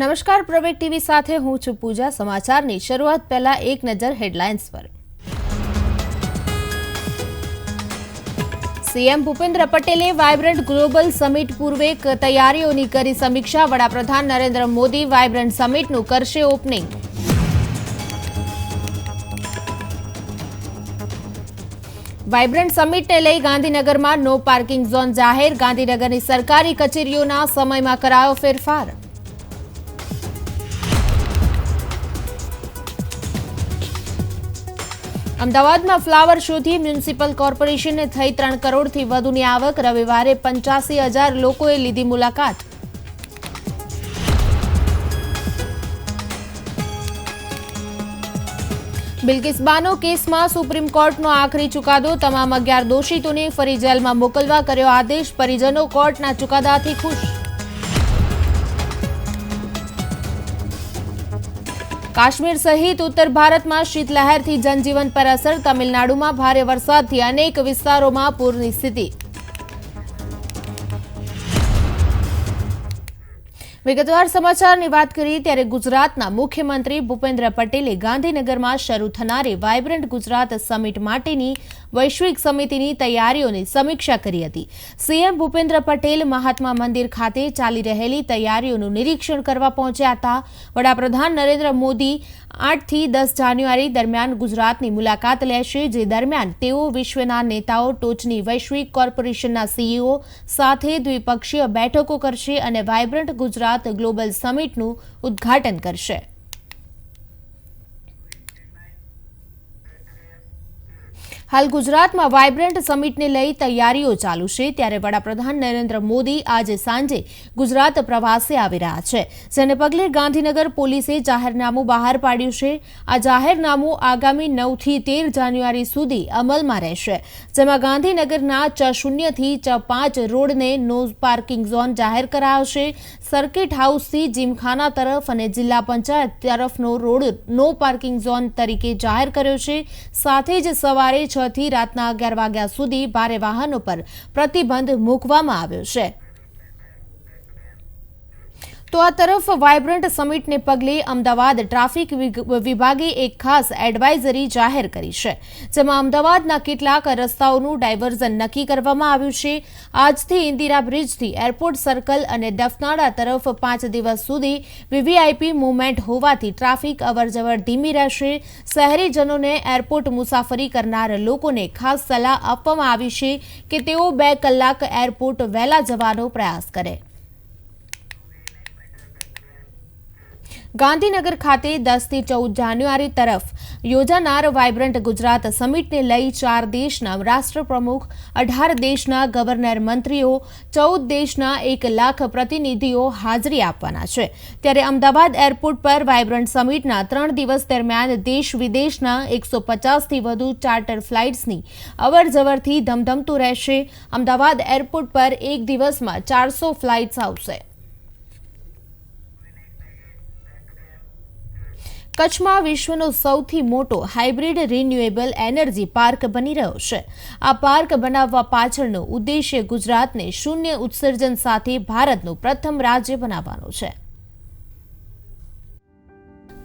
નમસ્કાર, પ્રવેગ ટીવી સાથે હું છું પૂજા. સમાચારની શરૂઆત પહેલા એક નજર હેડલાઇન્સ પર. સીએમ ભૂપેન્દ્ર પટેલે વાયબ્રન્ટ ગ્લોબલ સમિટ પૂર્વે તૈયારીઓની કરી સમીક્ષા. વડાપ્રધાન નરેન્દ્ર મોદી વાયબ્રન્ટ સમિટનું કરશે ઓપનિંગ. વાયબ્રન્ટ સમિટને લઈ ગાંધીનગરમાં નો પાર્કિંગ ઝોન જાહેર. ગાંધીનગરની સરકારી કચેરીઓના સમયમાં કરાયો ફેરફાર. અમદાવાદમાં ફ્લાવર શોથી મ્યુનિસિપલ કોર્પોરેશનને થઈ ત્રણ કરોડથી વધુની આવક. રવિવારે પંચ્યાસી હજાર લોકોએ લીધી મુલાકાત. બિલકિસ બાનો કેસમાં સુપ્રીમ કોર્ટનો આખરી ચુકાદો. તમામ અગિયાર દોષિતોને ફરી જેલમાં મોકલવા કર્યો આદેશ. પરિજનો કોર્ટના ચુકાદાથી ખુશ. કાશ્મીર સહિત ઉત્તર ભારતમાં શીતલહેરથી જનજીવન પર અસર, તમિલનાડુમાં ભારે વરસાદથી અનેક વિસ્તારોમાં પૂરની સ્થિતિ. વિગતવાર સમાચારની વાત કરીએ ત્યારે ગુજરાતના મુખ્યમંત્રી ભૂપેન્દ્ર પટેલે ગાંધીનગરમાં શરૂ થનારી વાયબ્રન્ટ ગુજરાત સમિટ માટેની વૈશ્વિક સમિતિની તૈયારીઓની સમીક્ષા કરી હતી. સીએમ ભૂપેન્દ્ર પટેલ મહાત્મા મંદિર ખાતે ચાલી રહેલી તૈયારીઓનું નિરીક્ષણ કરવા પહોંચ્યા હતા. વડાપ્રધાન નરેન્દ્ર મોદી આઠથી દસ જાન્યુઆરી દરમિયાન ગુજરાતની મુલાકાત લેશે, જે દરમિયાન તેઓ વિશ્વના નેતાઓ, ટોચની વૈશ્વિક કોર્પોરેશનના સીઈઓ સાથે દ્વિપક્ષીય બેઠકો કરશે અને વાયબ્રન્ટ ગુજરાત ગ્લોબલ સમિટનું ઉદ્ઘાટન કરશે. હાલ ગુજરાતમાં વાયબ્રન્ટ સમિટને લઈ તૈયારીઓ ચાલુ છે. ત્યારે વડાપ્રધાન નરેન્દ્ર મોદી આજે સાંજે ગુજરાત પ્રવાસે આવી રહ્યા છે. જેને પગલે ગાંધીનગર પોલીસે જાહેરનામું બહાર પાડ્યું છે. આ જાહેરનામું આગામી નવથી તેર જાન્યુઆરી સુધી અમલમાં રહેશે. જેમાં ગાંધીનગરના ચ શૂન્યથી ચ પાંચ રોડને નો પાર્કિંગ ઝોન જાહેર કરાયો છે સર્કિટ હાઉસથી જીમખાના તરફ અને જિલ્લા પંચાયત તરફનો રોડ નો પાર્કિંગ ઝોન તરીકે જાહેર કર્યો છે. સાથે જ સવારે છ થી રાતના અગિયાર વાગ્યા સુધી ભારે વાહનો પર પ્રતિબંધ મૂકવામાં આવ્યો છે. તો આ તરફ વાયબ્રન્ટ સમિટને પગલે અમદાવાદ ટ્રાફિક વિભાગે એક ખાસ એડવાઇઝરી જાહેર કરી છે, જેમાં અમદાવાદના કેટલાક રસ્તાઓનું ડાયવર્ઝન નક્કી કરવામાં આવ્યું છે. આજથી ઇન્દિરા બ્રિજથી એરપોર્ટ સર્કલ અને ડફનાળા તરફ પાંચ દિવસ સુધી વીવીઆઈપી મુવમેન્ટ હોવાથી ટ્રાફિક અવરજવર ધીમી રહેશે. શહેરીજનોને એરપોર્ટ મુસાફરી કરનાર લોકોને ખાસ સલાહ આપવામાં આવી છે કે તેઓ બે કલાક એરપોર્ટ વહેલા જવાનો પ્રયાસ કરે. ગાંધીનગર ખાતે દસથી ચૌદ જાન્યુઆરી તરફ યોજાનાર વાયબ્રન્ટ ગુજરાત સમિટને લઈ ચાર દેશના રાષ્ટ્રપ્રમુખ, અઢાર દેશના ગવર્નર મંત્રીઓ, ચૌદ દેશના એક લાખ પ્રતિનિધિઓ હાજરી આપવાના છે. ત્યારે અમદાવાદ એરપોર્ટ પર વાયબ્રન્ટ સમિટના ત્રણ દિવસ દરમિયાન દેશ વિદેશના એકસો પચાસથી વધુ ચાર્ટર ફ્લાઇટ્સની અવરજવરથી ધમધમતું રહેશે. અમદાવાદ એરપોર્ટ પર એક દિવસમાં ચારસો ફ્લાઇટ્સ આવશે. કચ્છમાં વિશ્વનો સૌથી મોટો હાઇબ્રિડ રિન્યુએબલ એનર્જી પાર્ક બની રહ્યો છે. આ પાર્ક બનાવવા પાછળનો ઉદ્દેશ્ય ગુજરાતને શૂન્ય ઉત્સર્જન સાથે ભારતનું પ્રથમ રાજ્ય બનાવવાનો છે.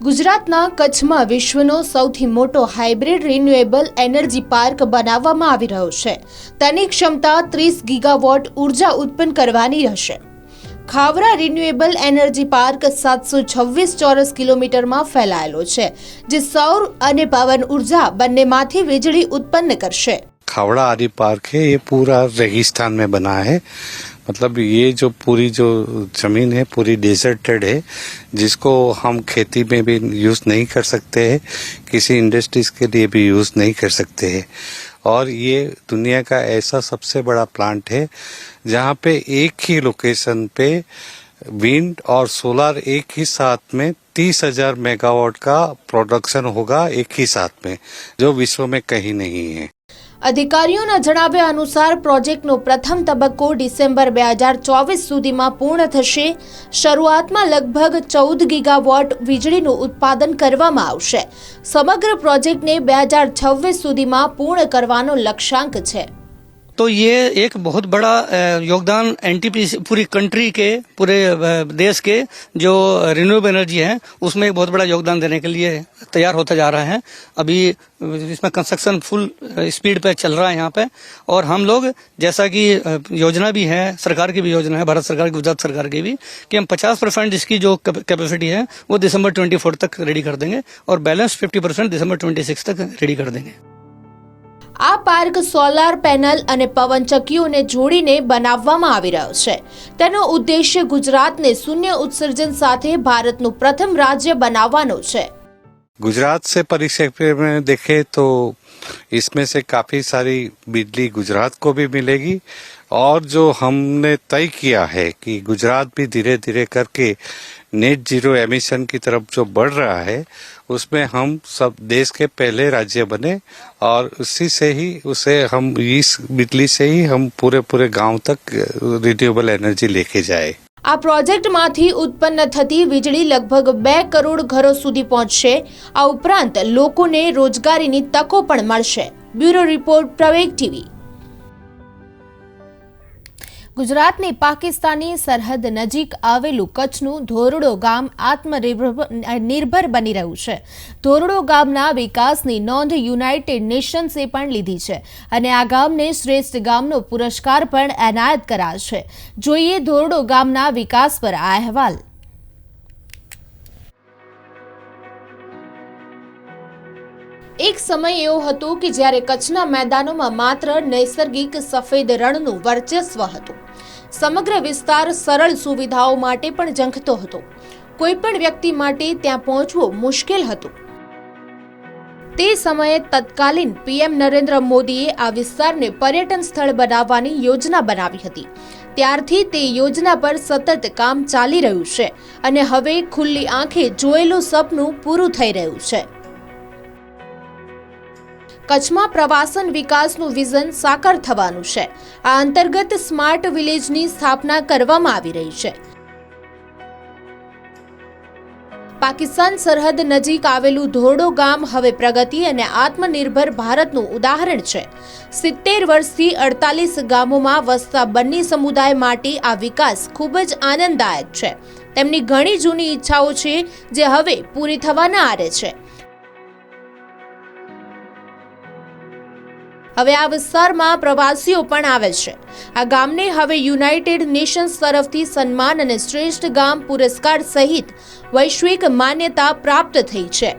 ગુજરાતના કચ્છમાં વિશ્વનો સૌથી મોટો હાઇબ્રિડ રિન્યુએબલ એનર્જી પાર્ક બનાવવામાં આવી રહ્યો છે. તેની ક્ષમતા ત્રીસ ગીગાવોટ ઊર્જા ઉત્પન્ન કરવાની રહેશે. ખાવરા રિન્યુએબલ એનર્જી પાર્ક સાતસો છવ્વીસ ચોરસ કિલોમીટરમાં ફેલાયેલો છે જે સૌર અને પવન ઉર્જા બંનેમાંથી વીજળી ઉત્પન્ન કરશે खावड़ा आदि पार्क है ये पूरा रेगिस्तान में बना है मतलब ये जो पूरी जो जमीन है पूरी डेजर्टेड है जिसको हम खेती में भी यूज नहीं कर सकते हैं किसी इंडस्ट्रीज के लिए भी यूज नहीं कर सकते हैं और ये दुनिया का ऐसा सबसे बड़ा प्लांट है, जहाँ पे एक ही लोकेशन पे विंड और सोलर एक ही साथ में तीस हज़ार मेगावाट का प्रोडक्शन होगा एक ही साथ में, जो विश्व में कहीं नहीं है। અધિકારીઓના જણાવ્યા અનુસાર પ્રોજેક્ટનો પ્રથમ તબક્કો ડિસેમ્બર બે હજાર ચોવીસ સુધીમાં પૂર્ણ થશે. શરૂઆતમાં લગભગ ચૌદ ગીગાવોટ વીજળીનું ઉત્પાદન કરવામાં આવશે. સમગ્ર પ્રોજેક્ટને બે હજાર છવ્વીસ સુધીમાં પૂર્ણ કરવાનો લક્ષ્યાંક છે. तो ये एक बहुत बड़ा योगदान एनटीपीसी पूरी कंट्री के, पूरे देश के जो रिन्यूएबल एनर्जी है, उसमें एक बहुत बड़ा योगदान देने के लिए तैयार होता जा रहा है। अभी, इसमें कंस्ट्रक्शन फुल स्पीड पे चल रहा है यहाँ पे। और हम लोग, जैसा कि योजना भी है, सरकार की भी योजना है, भारत सरकार की, गुजरात सरकार की भी, कि हम 50 परसेंट इसकी जो कैपेसिटी है, वो दिसंबर 24 तक रेडी कर देंगे और बैलेंस 50 परसेंट दिसंबर 26 तक रेडी कर देंगे। આ પાર્ક સોલાર પેનલ અને પવનચક્કીઓને જોડીને બનાવવામાં આવી રહ્યો છે. તેનો ઉદ્દેશ્ય ગુજરાતને શૂન્ય ઉત્સર્જન સાથે ભારતનું પ્રથમ રાજ્ય બનાવવાનો છે. गुजरात से परिक्षेत्र में देखें तो इसमें से काफ़ी सारी बिजली गुजरात को भी मिलेगी। और जो हमने तय किया है कि गुजरात भी धीरे धीरे करके नेट ज़ीरो एमिशन की तरफ़ जो बढ़ रहा है, उसमें हम सब देश के पहले राज्य बने और उसी से ही, उसे हम इस बिजली से ही हम पूरे पूरे गाँव तक रिन्यूएबल एनर्जी लेके जाए। આ પ્રોજેક્ટમાંથી ઉત્પન્ન થતી વીજળી લગભગ બે કરોડ ઘરો સુધી પહોંચશે. આ ઉપરાંત લોકોને રોજગારીની તકો પણ મળશે. Bureau report Praveg TV. ગુજરાતની પાકિસ્તાની સરહદ નજીક આવેલું કચ્છનું ધોરડો ગામ આત્મનિર્ભર નિર્ભર બની રહ્યું છે. ધોરડો ગામના વિકાસની નોંધ યુનાઇટેડ નેશન્સે પણ લીધી છે અને આ ગામને શ્રેષ્ઠ ગામનો પુરસ્કાર પણ એનાયત કરાશે જોઈએ ધોરડો ગામના વિકાસ પર આ અહેવાલ. એક સમય એવો હતો કે જ્યારે કચ્છના મેદાનોમાં માત્ર નૈસર્ગિક સફેદ રણનું વર્ચસ્વ હતું. સમગ્ર વિસ્તાર સરળ સુવિધાઓ માટે પણ ઝંખતો હતો. કોઈ પણ વ્યક્તિ માટે ત્યાં પહોંચવું મુશ્કેલ હતું. તે સમયે તત્કાલીન પીએમ નરેન્દ્ર મોદીએ આ વિસ્તારને પર્યટન સ્થળ બનાવવાની યોજના બનાવી હતી. ત્યારથી તે યોજના પર સતત કામ ચાલી રહ્યું છે અને હવે ખુલ્લી આંખે જોયેલું સપનું પૂરું થઈ રહ્યું છે. કચ્છમાં પ્રવાસન વિકાસનું વિઝન સાકાર થવાનું છે. આ અંતર્ગત સ્માર્ટ વિલેજની સ્થાપના કરવામાં આવી રહી છે. પાકિસ્તાન સરહદ નજીક આવેલું ધોરડો ગામ હવે પ્રગતિ અને આત્મનિર્ભર ભારતનું ઉદાહરણ છે. સિત્તેર વર્ષથી અડતાલીસ ગામોમાં વસતા બંને સમુદાય માટે આ વિકાસ ખૂબ જ આનંદદાયક છે. તેમની ઘણી જૂની ઈચ્છાઓ છે, જે હવે પૂરી થવાના આરે છે. હવે આ વિસ્તારમાં પ્રવાસીઓ પણ આવે છે. આ ગામને હવે યુનાઇટેડ નેશન્સ તરફથી સન્માન અને શ્રેષ્ઠ ગામ પુરસ્કાર સહિત વૈશ્વિક માન્યતા પ્રાપ્ત થઈ છે.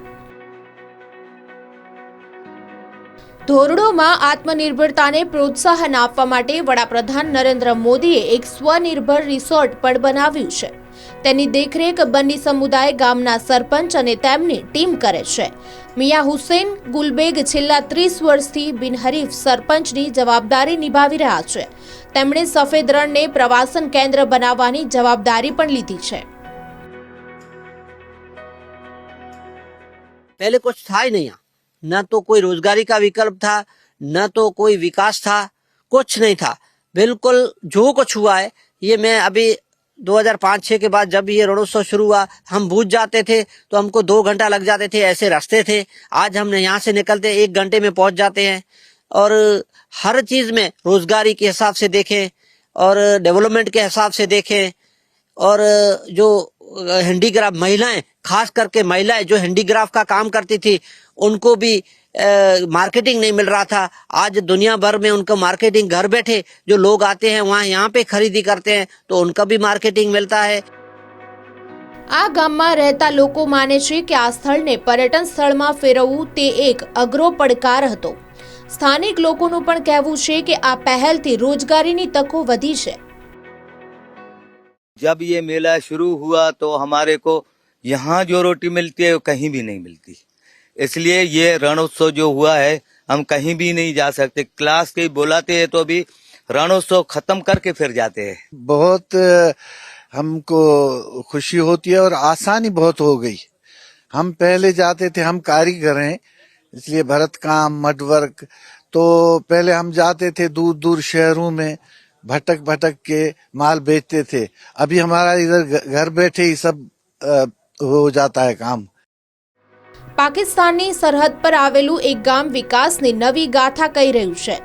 ધોરડોમાં આત્મનિર્ભરતાને પ્રોત્સાહન આપવા માટે વડાપ્રધાન નરેન્દ્ર મોદીએ એક સ્વનિર્ભર રિસોર્ટ પણ બનાવ્યું છે. તેની દેખરેખ બન્ની સમુદાય ગામના સરપંચ અને તેમની ટીમ કરે છે મિયા હુસેન ગુલબેગ છેલ્લા ત્રીસ વર્ષથી બિનહરીફ સરપંચની જવાબદારી નિભાવી રહ્યા છે તેમણે સફેદ રણને પ્રવાસન કેન્દ્ર બનાવવાની જવાબદારી પણ લીધી છે पहले कुछ था ही नहीं यहाँ न तो कोई रोजगारी का विकल्प था न तो कोई विकास था कुछ नहीं था बिल्कुल जो कुछ हुआ है ये मैं अभी 2005-6 के बाद जब ये रणोत्सव शुरू हुआ, हम बूझ जाते थे तो हमको दो घंटा लग जाते थे, ऐसे रास्ते थे। आज हम यहाँ से निकलते, एक घंटे में पहुँच जाते हैं। और हर चीज़ में रोजगारी के हिसाब से देखें, और डेवलपमेंट के हिसाब से देखें, और जो हैंडीक्राफ्ट महिलाएँ, खास करके महिलाएँ जो हैंडीक्राफ्ट का काम करती थी, उनको भी मार्केटिंग नहीं मिल रहा था आज दुनिया भर में उनको मार्केटिंग घर बैठे जो लोग आते हैं वहाँ यहाँ पे खरीदी करते हैं तो उनका भी मार्केटिंग मिलता है આ ગામમાં રહેતા લોકો માને છે કે આ સ્થળને પર્યટન સ્થળમાં ફેરવવું તે એક અઘરો પડકાર હતો સ્થાનિક લોકોનું પણ કહેવું છે કે આ પહેલથી રોજગારીની તકો વધી છે जब ये मेला शुरू हुआ तो हमारे को यहाँ जो रोटी मिलती है वो कहीं भी नहीं मिलती इसलिए ये रणोत्सव जो हुआ है, हम कहीं भी नहीं जा सकते। क्लास के बुलाते हैं तो अभी रणोत्सव खत्म करके फिर जाते हैं। बहुत हमको खुशी होती है और आसानी बहुत हो गई। हम पहले जाते थे, हम कारीगर हैं, इसलिए भरत काम मड वर्क तो पहले हम जाते थे दूर दूर शहरों में भटक भटक के माल बेचते थे। अभी हमारा इधर घर बैठे ही सब हो जाता है काम। પાકિસ્તાનની સરહદ પર આવેલું એક ગામ વિકાસની નવી ગાથા કહી રહ્યું છે.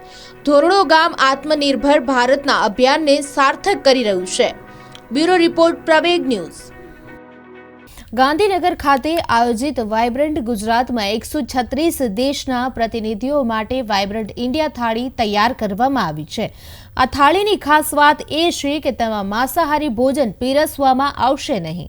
ધોરડો ગામ આત્મનિર્ભર ભારતના અભિયાનને સાર્થક કરી રહ્યું છે. Bureau report, Praveg news. Gandhinagar ખાતે આયોજિત વાઇબ્રન્ટ ગુજરાતમાં એકસો છત્રીસ દેશના પ્રતિનિધિઓ માટે વાઇબ્રન્ટ ઇન્ડિયા થાળી તૈયાર કરવામાં આવી છે. આ થાળીની ખાસ વાત એ છે કે તેમાં માંસાહારી ભોજન પીરસવામાં આવશે નહીં.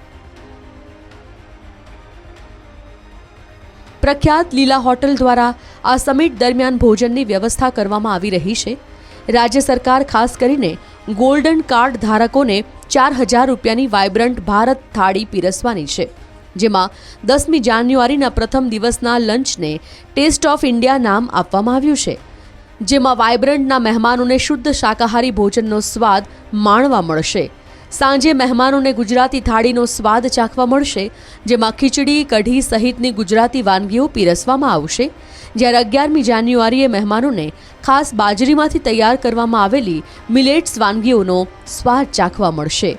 પ્રખ્યાત લીલા હોટલ દ્વારા આ સમિટ દરમિયાન ભોજનની વ્યવસ્થા કરવામાં આવી રહી છે. રાજ્ય સરકાર ખાસ કરીને ગોલ્ડન કાર્ડ ધારકોને ચાર હજાર રૂપિયાની વાઇબ્રન્ટ ભારત થાળી પીરસવાની છે, જેમાં દસમી જાન્યુઆરીના પ્રથમ દિવસના લંચને ટેસ્ટ ઓફ ઇન્ડિયા નામ આપવામાં આવ્યું છે, જેમાં વાઇબ્રન્ટના મહેમાનોને શુદ્ધ શાકાહારી ભોજનનો સ્વાદ માણવા મળશે. સાંજે મહેમાનોને ગુજરાતી થાળીનો સ્વાદ ચાખવા મળશે જેમાં ખીચડી કઢી સહિતની ગુજરાતી વાનગીઓ પીરસવામાં આવશે જ્યારે અગિયારમી જાન્યુઆરીએ મહેમાનોને ખાસ બાજરીમાંથી તૈયાર કરવામાં આવેલી મિલેટ્સ વાનગીઓનો સ્વાદ ચાખવા મળશે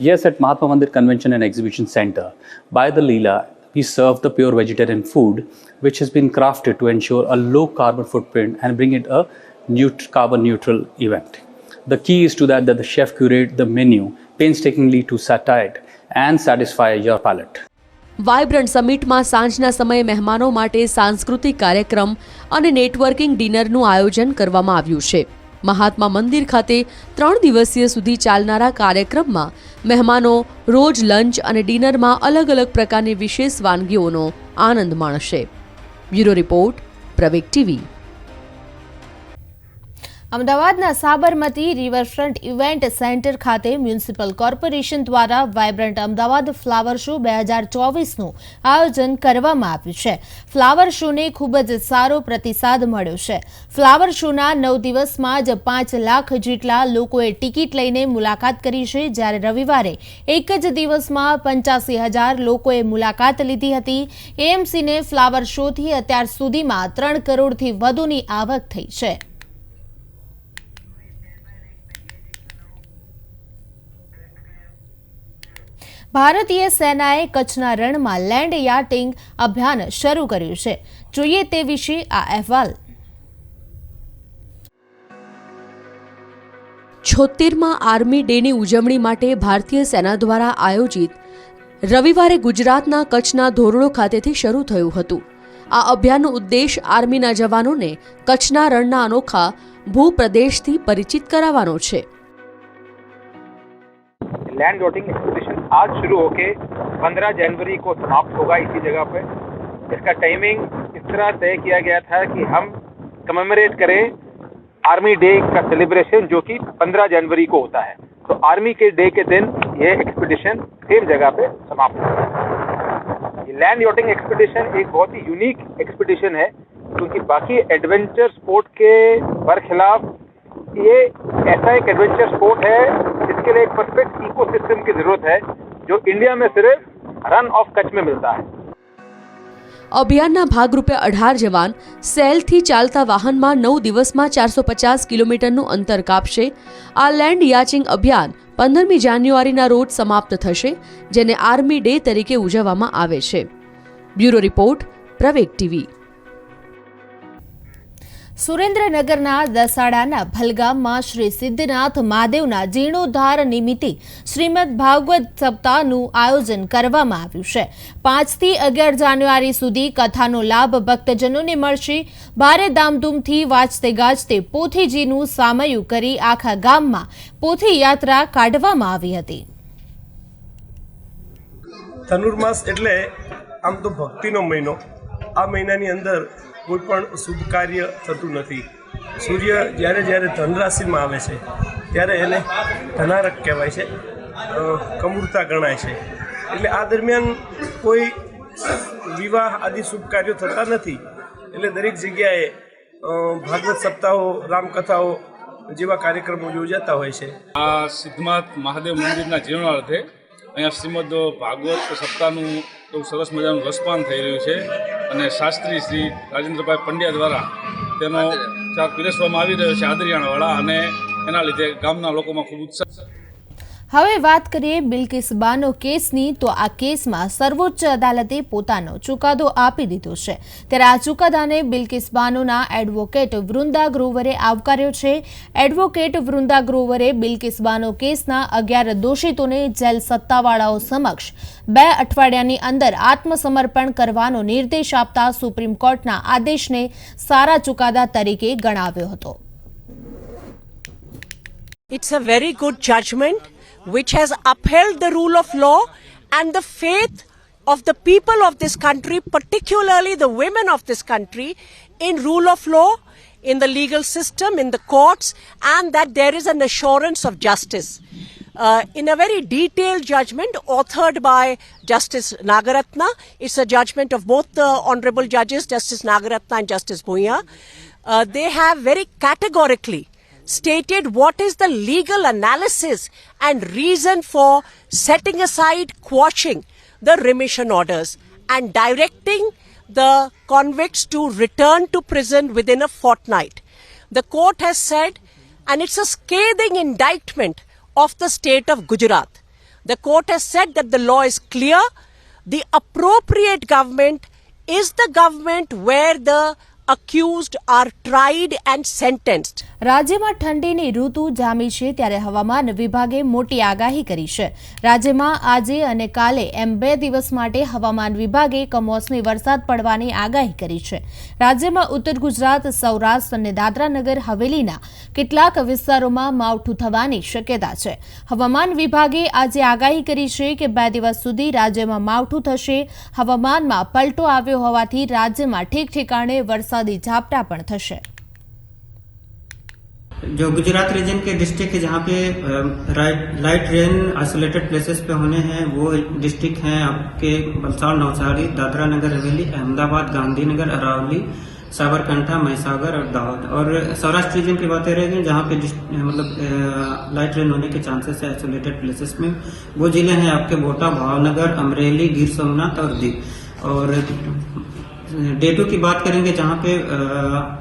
Yes, at Mahatma Mandir Convention and Exhibition Center, by the Leela, we serve the pure vegetarian food, which has been crafted to ensure a low carbon footprint and bring it a neut- carbon neutral event. The key is to that that the chef curate the menu painstakingly to satiate and satisfy your palate. Vibrant સમિટમાં સાંજના સમયે મહેમાનો માટે સાંસ્કૃતિક કાર્યક્રમ અને networking ડિનરનું આયોજન કરવામાં આવ્યું છે. મહાત્મા મંદિર ખાતે ત્રણ દિવસીય સુધી ચાલનારા કાર્યક્રમમાં મહેમાનો રોજ લંચ અને ડિનરમાં અલગ અલગ પ્રકારની વિશેષ વાનગીઓનો આનંદ માણશે. Bureau report Praveg TV. અમદાવાદના સાબરમતી રિવરફ્રન્ટ ઇવેન્ટ સેન્ટર ખાતે મ્યુનિસિપલ કોર્પોરેશન દ્વારા વાઇબ્રન્ટ અમદાવાદ ફ્લાવર શો બે હજાર ચોવીસનું આયોજન કરવામાં આવ્યું છે. ફ્લાવર શોને ખૂબ જ સારો પ્રતિસાદ મળ્યો છે. ફ્લાવર શોના નવ દિવસમાં જ પાંચ લાખ જેટલા લોકોએ ટિકિટ લઈને મુલાકાત કરી છે. જ્યારે રવિવારે એક જ દિવસમાં પંચ્યાસી હજાર લોકોએ મુલાકાત લીધી હતી. એએમસીને ફ્લાવર શોથી અત્યાર સુધીમાં ત્રણ કરોડથી વધુની આવક થઈ છે. ભારતીય સેનાએ કચ્છના રણમાં લેન્ડ યાટિંગ અભિયાન શરૂ કર્યું છે. જોઈએ તે વિશે આ અહેવાલ. છોતેરમાં આર્મી ડેની ઉજવણી માટે ભારતીય સેના દ્વારા આયોજિત રવિવારે ગુજરાતના કચ્છના ધોરડો ખાતેથી શરૂ થયું હતું. આ અભિયાનનો ઉદ્દેશ આર્મીના જવાનોને કચ્છના રણના અનોખા ભૂપ્રદેશથી પરિચિત કરાવવાનો છે. લેન્ડ आज शुरू होके 15 जनवरी को समाप्त होगा इसी जगह पे। इसका टाइमिंग इस तरह तय किया गया था कि हम कमेमोरेट करें आर्मी डे का सेलिब्रेशन जो कि 15 जनवरी को होता है। तो आर्मी के डे के दिन ये एक्सपीडिशन सेम जगह पे समाप्त होगा। ये लैंड योटिंग एक्सपीडिशन एक बहुत ही यूनिक एक्सपीडिशन है, क्योंकि बाकी एडवेंचर स्पोर्ट के बरखिलाफ ये ऐसा एक एडवेंचर स्पोर्ट है जिसके लिए एक परफेक्ट इकोसिस्टम की ज़रूरत है। जो इंडिया में सिर्फ रन ऑफ कच्छ में मिलता है અભિયાનના ભાગરૂપે અઢાર જવાન સેલથી ચાલતા વાહનમાં નવ દિવસમાં ચારસો પચાસ કિલોમીટરનું અંતર કાપશે આ લેન્ડ યાચિંગ અભિયાન પંદરમી જાન્યુઆરીના રોજ સમાપ્ત થશે જેને આર્મી ડે તરીકે ઉજવવામાં આવે છે બ્યુરો રિપોર્ટ પ્રવેગ ટીવી સુરેન્દ્રનગરના દસાડાના ભલગામમાં શ્રી સિદ્ધનાથ મહાદેવના જીર્ણોદ્ધાર નિમિત્તે શ્રીમદ ભાગવત સપ્તાહનું આયોજન કરવામાં આવ્યું છે. પાંચથી અગિયાર જાન્યુઆરી સુધી કથાનો લાભ ભક્તજનોને મળશે. ભારે ધામધૂમથી વાંચતે ગાજતે પોથીજીનું સામયું કરી આખા ગામમાં પોથી યાત્રા કાઢવામાં આવી હતી. ધનુર્માસ એટલે આમ તો ભક્તિનો મહિનો. આ મહિનાની અંદર કોઈ પણ શુભ કાર્ય થતું નથી. સૂર્ય જ્યારે જ્યારે ધનરાશિમાં આવે છે, ત્યારે એને ધનારક કહેવાય છે કમૂરતા ગણાય છે. એટલે આ દરમિયાન કોઈ વિવાહ આદિ શુભ કાર્યો થતા નથી. એટલે દરેક જગ્યાએ ભાગવત સપ્તાહો, રામકથાઓ જેવા કાર્યક્રમો યોજાતા હોય છે. આ સિદ્ધનાથ મહાદેવ મંદિરના જીર્ણાર્થે અહીંયા શ્રીમદ ભાગવત સપ્તાહનું એવું સરસ મજાનું રસપાન થઈ રહ્યું છે અને શાસ્ત્રી શ્રી રાજેન્દ્રભાઈ પંડ્યા દ્વારા તેનો ચાર પીરસવામાં આવી રહ્યો છે આદરિયાણાવાળા અને એના લીધે ગામના લોકોમાં ખૂબ ઉત્સાહ હવે વાત કરીએ બિલકિસ બાનો કેસની, તો આ કેસમાં સર્વોચ્ચ અદાલતે પોતાનો ચુકાદો આપી દીધો છે. ત્યારે આ ચુકાદાને બિલકિસ બાનોના એડવોકેટ વૃંદા ગ્રોવરે આવકાર્યો છે. એડવોકેટ વૃંદા ગ્રોવરે બિલકિસ બાનો કેસના અગિયાર દોષિતોને જેલ સત્તાવાળાઓ સમક્ષ બે અઠવાડિયાની અંદર આત્મસમર્પણ કરવાનો નિર્દેશ આપતા સુપ્રીમ કોર્ટના આદેશને સારા ચુકાદા તરીકે ગણાવ્યો હતો. It's a very good judgment. Which has upheld the rule of law and the faith of the people of this country, particularly the women of this country, in rule of law, in the legal system, in the courts, and that there is an assurance of justice. Uh, in a very detailed judgment authored by Justice Nagaratna, it's a judgment of both the honorable judges, Justice Nagaratna and Justice Bhuya. Uh, they have very categorically stated what is the legal analysis and reason for setting aside quashing the remission orders and directing the convicts to return to prison within a fortnight. The court has said, and it's a scathing indictment of the state of Gujarat. The court has said that the law is clear. The appropriate government is the government where the accused are tried and sentenced. રાજ્યમાં ઠંડીની ઋતુ જામી છે ત્યારે હવામાન વિભાગે મોટી આગાહી કરી છે. રાજ્યમાં આજે અને કાલે એમ બે દિવસ માટે હવામાન વિભાગે કમોસમી વરસાદ પડવાની આગાહી કરી છે. રાજ્યમાં ઉત્તર ગુજરાત, સૌરાષ્ટ્ર અને દાદરાનગર હવેલીના કેટલાક વિસ્તારોમાં માવઠું થવાની શક્યતા છે. હવામાન વિભાગે આજે આગાહી કરી છે કે બે દિવસ સુધી રાજ્યમાં માવઠું થશે. હવામાનમાં પલટો આવ્યો હોવાથી રાજ્યમાં ઠેક ઠેકાણે વરસાદી ઝાપટા પણ થશે जो गुजरात रीजन के डिस्ट्रिक्ट है जहाँ पे right light rain isolated places पे होने हैं वो डिस्ट्रिक्ट हैं आपके वलसाड़ नवसारी दादरा नगर हवेली अहमदाबाद गांधीनगर अरावली साबरकांठा महिसागर और दाहोद और सौराष्ट्र रीजन की बातें रहेंगी जहाँ पे डिस्ट- मतलब लाइट रेन होने के चांसेस है आइसोलेटेड प्लेसेस में वो जिले हैं आपके बोटा भावनगर अमरेली गिर सोमनाथ और दीव और डे टू की बात करेंगे जहाँ पे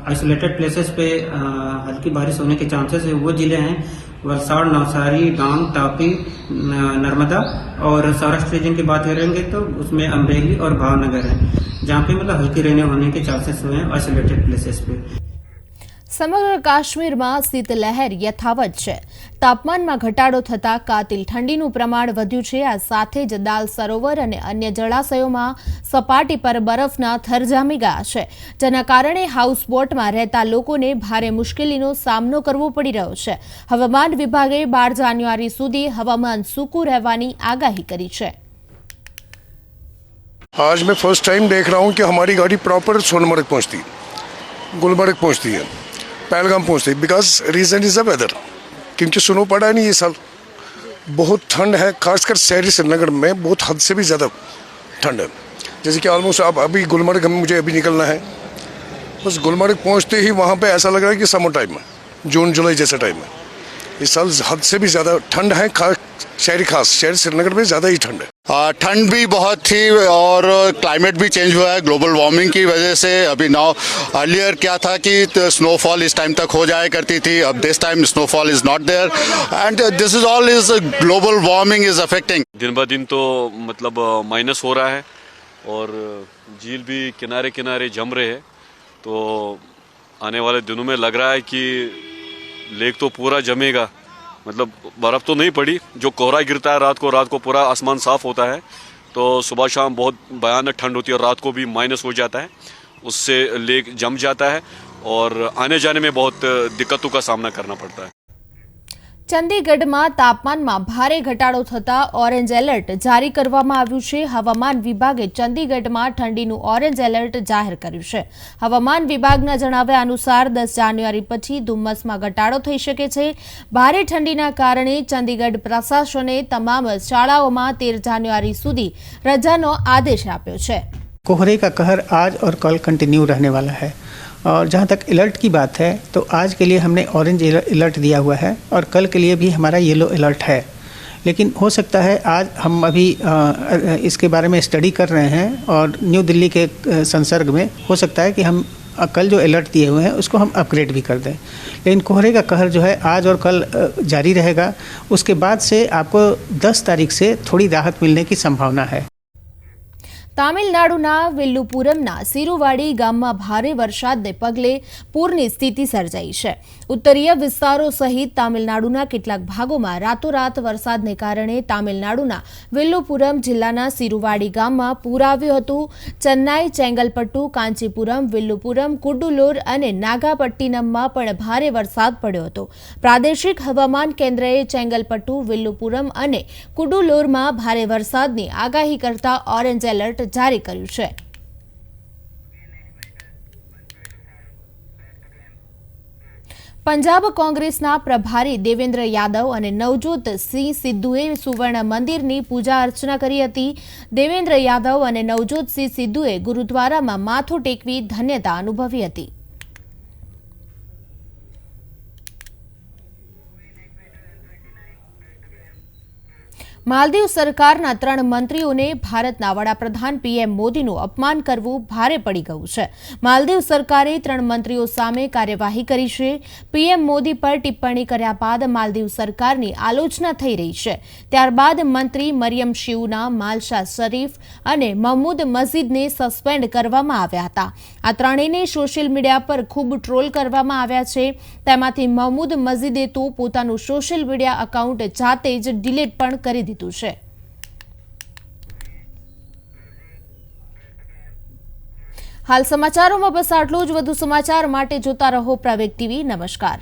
आइसोलेटेड प्लेसेस पे हल्की बारिश होने के चांसेस है, वो ज़िले हैं वलसाड़, नवसारी डांग तापी नर्मदा और सौराष्ट्र रीजन की बात करेंगे तो उसमें अमरेली और भावनगर है, जहाँ पे मतलब हल्की रेने होने के चांसेस हुए हैं आइसोलेटेड प्लेसेस पे। समग्र काश्मीरमा शीतलहर यथावत है। તાપમાનમાં ઘટાડો થતાં કાતિલ ઠંડીનું પ્રમાણ વધ્યું છે આ સાથે જ દાલ સરોવર અને અન્ય જળાશયોમાં સપાટી પર બરફના થર જામી ગયા છે જેના કારણે હાઉસબોટમાં રહેતા લોકોને ભારે મુશ્કેલીનો સામનો કરવો પડી રહ્યો છે હવામાન વિભાગે બાર જાન્યુઆરી સુધી હવામાન સૂકું રહેવાની આગાહી કરી છે आज मैं फर्स्ट टाइम देख रहा हूँ कि हमारी गाड़ी प्रॉपर सोनमर्ग पहुँचती है गुलमर्ग पहुँचती है पहलगाम पहुँचती है because reason is the weather क्योंकि सुनो पड़ा नहीं ये साल। बहुत ठंड है, खासकर शहरी श्रीनगर में बहुत हद से भी ज़्यादा ठंड है। जैसे कि ऑलमोस्ट अब, अभी गुलमर्ग हमें मुझे अभी निकलना है। बस गुलमर्ग पहुँचते ही वहाँ पर ऐसा लग रहा है कि समर टाइम है, जून, जुलाई जैसा टाइम है। इस साल हद से भी ज़्यादा ठंड है खास शहरी खास, शहर श्रीनगर में ज़्यादा ही ठंड है। ठंड भी बहुत थी और क्लाइमेट भी चेंज हुआ है। ग्लोबल वार्मिंग की वजह से अभी नाउ अर्लियर क्या था कि स्नोफॉल इस टाइम तक हो जाया करती थी। अब this time snowfall is not there and this is all is global warming is affecting दिन ब दिन तो मतलब माइनस हो रहा है और झील भी किनारे किनारे जम रहे हैं। तो आने वाले दिनों में लग रहा है कि लेक तो पूरा जमेगा। मतलब बर्फ़ तो नहीं पड़ी, जो कोहरा गिरता है, रात को रात को पूरा आसमान साफ़ होता है तो सुबह शाम बहुत भयानक ठंड होती है और रात को भी माइनस हो जाता है, उससे लेक जम जाता है और आने जाने में बहुत दिक्कतों का सामना करना पड़ता है। ચંદીગઢમાં તાપમાનમાં ભારે ઘટાડો થતાં ઓરેન્જ એલર્ટ જારી કરવામાં આવ્યું છે. હવામાન વિભાગે ચંદીગઢમાં ઠંડીનું ઓરેન્જ એલર્ટ જાહેર કર્યું છે. હવામાન વિભાગના જણાવ્યા અનુસાર દસ જાન્યુઆરી પછી ધુમ્મસમાં ઘટાડો થઈ શકે છે. ભારે ઠંડીના કારણે ચંદીગઢ પ્રશાસને તમામ શાળાઓમાં તેર જાન્યુઆરી સુધી રજાનો આદેશ આપ્યો છે. કોહરે કા કહર આજ ઓર કલ કન્ટિન્યુ રહેને હૈ. और जहाँ तक अलर्ट की बात है तो आज के लिए हमने ऑरेंज अलर्ट दिया हुआ है और कल के लिए भी हमारा येलो अलर्ट है। लेकिन हो सकता है आज हम अभी इसके बारे में स्टडी कर रहे हैं और न्यू दिल्ली के संसर्ग में हो सकता है कि हम कल जो अलर्ट दिए हुए हैं, उसको हम अपग्रेड भी कर दें। लेकिन कोहरे का कहर जो है आज और कल जारी रहेगा। उसके बाद से आपको 10 तारीख से थोड़ी राहत मिलने की संभावना है। તામિલનાડુના વિલ્લુપુરમના સિરુવાડી ગામમાં ભારે વરસાદને પગલે પૂરની સ્થિતિ સર્જાઈ છે. ઉત્તરીય વિસ્તારો સહિત તામિલનાડુના કેટલાક ભાગોમાં રાતોરાત વરસાદને કારણે તામિલનાડુના વિલ્લુપુરમ જિલ્લાના સિરુવાડી ગામમાં પૂર આવ્યું હતું. ચેન્નાઈ, ચેંગલપટ્ટુ, કાંચીપુરમ, વિલ્લુપુરમ, કુડુલોર અને નાગાપટ્ટિનમમાં પણ ભારે વરસાદ પડ્યો હતો. પ્રાદેશિક હવામાન કેન્દ્રએ ચેંગલપટ્ટુ, વિલ્લુપુરમ અને કુડુલોરમાં ભારે વરસાદની આગાહી કરતા ઓરેન્જ એલર્ટ જારી કર્યું છે. પંજાબ કોંગ્રેસના પ્રભારી દેવેન્દ્ર યાદવ અને નવજોત સિંહ સિદ્ધુએ સુવર્ણ મંદિરની પૂજા અર્ચના કરી હતી. દેવેન્દ્ર યાદવ અને નવજોત સિંહ સિદ્ધુએ ગુરુદ્વારામાં માથું ટેકવી ધન્યતા અનુભવી હતી. માલદીવ સરકારના ત્રણ મંત્રીઓને ભારતના વડાપ્રધાન પીએમ મોદીનું અપમાન કરવું ભારે પડી ગયું છે. માલદીવ સરકારે ત્રણ મંત્રીઓ સામે કાર્યવાહી કરી છે. પીએમ મોદી પર ટિપ્પણી કર્યા બાદ માલદીવ સરકારની આલોચના થઈ રહી છે. ત્યારબાદ મંત્રી મરિયમ શિવના માલશા શરીફ અને મહમૂદ મસ્જિદને સસ્પેન્ડ કરવામાં આવ્યા હતા. આ ત્રણેયને સોશિયલ મીડિયા પર ખૂબ ટ્રોલ કરવામાં આવ્યા છે. તેમાંથી મહમૂદ મસ્જિદે તો પોતાનું સોશિયલ મીડિયા એકાઉન્ટ જાતે જ ડિલીટ પણ કરી દીધું છે. હાલ સમાચારોમાં બસ આટલું જ. વધુ સમાચાર માટે જોતા રહો પ્રાવેગ ટીવી. નમસ્કાર.